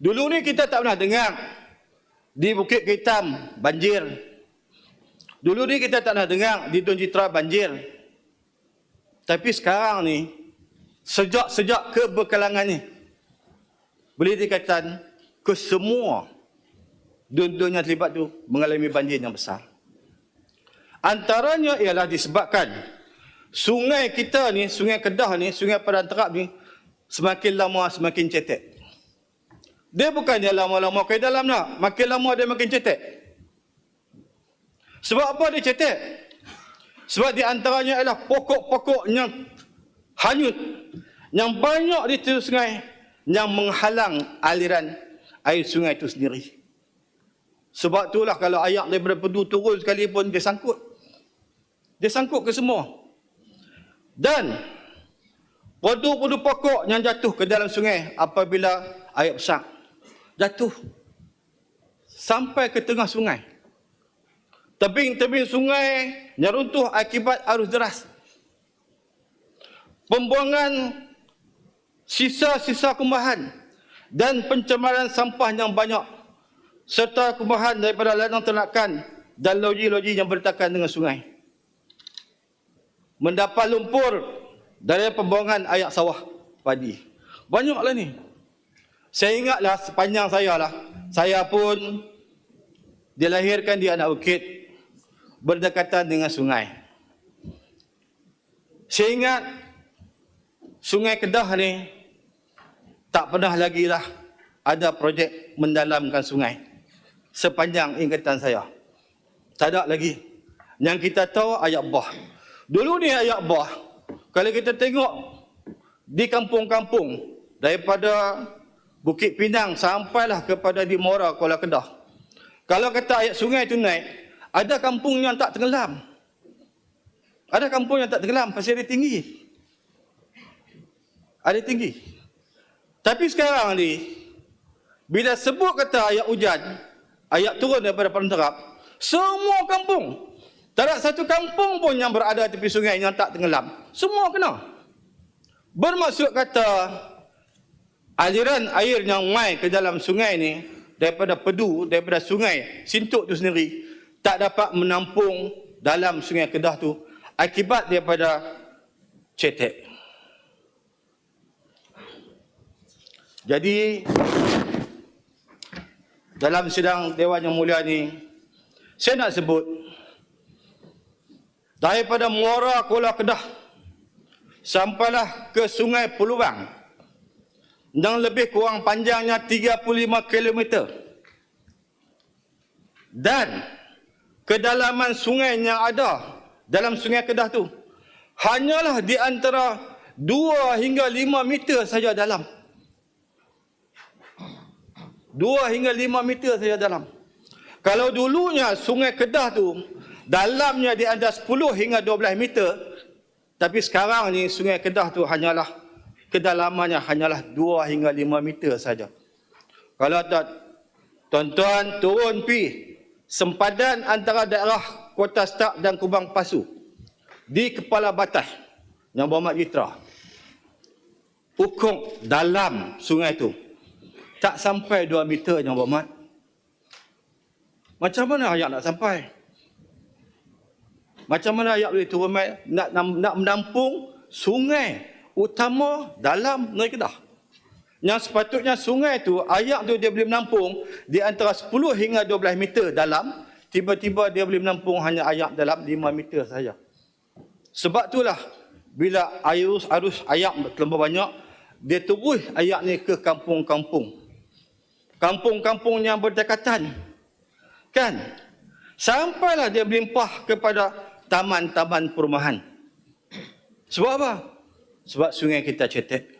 Dulu ni kita tak pernah dengar di Bukit Hitam banjir. Dulu ni kita tak pernah dengar di Tun Citra banjir. Tapi sekarang ni sejak-sejak kebekalangan ni boleh dikatakan ke semua dun-dun yang terlibat tu mengalami banjir yang besar. Antaranya ialah disebabkan sungai kita ni, sungai Kedah ni, sungai Padang Terap ni semakin lama semakin cetek. Dia bukan dia lama-lama ke dalam nak. Makin lama dia makin cetek. Sebab apa dia cetek? Sebab di antaranya ialah pokok-pokok yang hanyut. Yang banyak di tepi sungai. Yang menghalang aliran air sungai itu sendiri. Sebab itulah kalau air daripada pedu turun sekalipun dia sangkut. Dia sangkut ke semua. Dan pedu-pedu pokok yang jatuh ke dalam sungai apabila air besar jatuh sampai ke tengah sungai. Tebing-tebing sungai yang runtuh akibat arus deras. Pembuangan sisa-sisa kumbahan dan pencemaran sampah yang banyak serta kumbahan daripada ladang ternakan dan loji-loji yang berdekatan dengan sungai. Mendapat lumpur dari pembuangan air sawah padi. Banyaklah ni. Saya ingatlah sepanjang saya lah, saya pun dilahirkan di anak bukit berdekatan dengan sungai. Saya ingat sungai Kedah ni tak pernah lagi lah ada projek mendalamkan sungai sepanjang ingatan saya. Tak ada lagi. Yang kita tahu ayat bah. Dulu ni ayat bah, kalau kita tengok di kampung-kampung daripada Bukit Pinang sampailah kepada di Mora Kuala Kedah. Kalau kata ayat sungai itu naik, ada kampung yang tak tenggelam. Ada kampung yang tak tenggelam pasal dia tinggi. Ada tinggi. Tapi sekarang ni, bila sebut kata ayat hujan, ayat turun daripada padang terap, semua kampung, tak ada satu kampung pun yang berada tepi sungai yang tak tenggelam. Semua kena. Bermaksud kata, aliran air yang mai ke dalam sungai ni daripada pedu daripada sungai Sintuk tu sendiri tak dapat menampung dalam sungai Kedah tu akibat daripada cetek. Jadi dalam sidang Dewan Yang Mulia ni saya nak sebut daripada Muara Kuala Kedah sampailah ke Sungai Peluang yang lebih kurang panjangnya 35 km. Dan kedalaman sungai yang ada dalam sungai Kedah tu hanyalah di antara 2 hingga 5 meter saja dalam. 2 hingga 5 meter saja dalam. Kalau dulunya sungai Kedah tu dalamnya di antara 10 hingga 12 meter tapi sekarang ni sungai Kedah tu hanyalah kedalamannya hanyalah 2 hingga 5 meter saja. Kalau tak tuan-tuan turun pi sempadan antara daerah Kota Stak dan Kubang Pasu di kepala batas yang berhormat Jitra. Ukur dalam sungai tu tak sampai 2 meter yang berhormat. Macam mana ayat nak sampai? Macam mana ayat boleh turun nak, nak menampung sungai utama dalam Negeri Kedah. Yang sepatutnya sungai tu, ayak tu dia boleh menampung di antara 10 hingga 12 meter dalam, tiba-tiba dia boleh menampung hanya ayak dalam 5 meter saja. Sebab itulah bila arus arus ayak terlalu banyak, dia terus ayak ni ke kampung-kampung. Kampung-kampung yang berdekatan. Kan? Sampailah dia melimpah kepada taman-taman perumahan. Sebab apa? Sebab sungai kita cetek.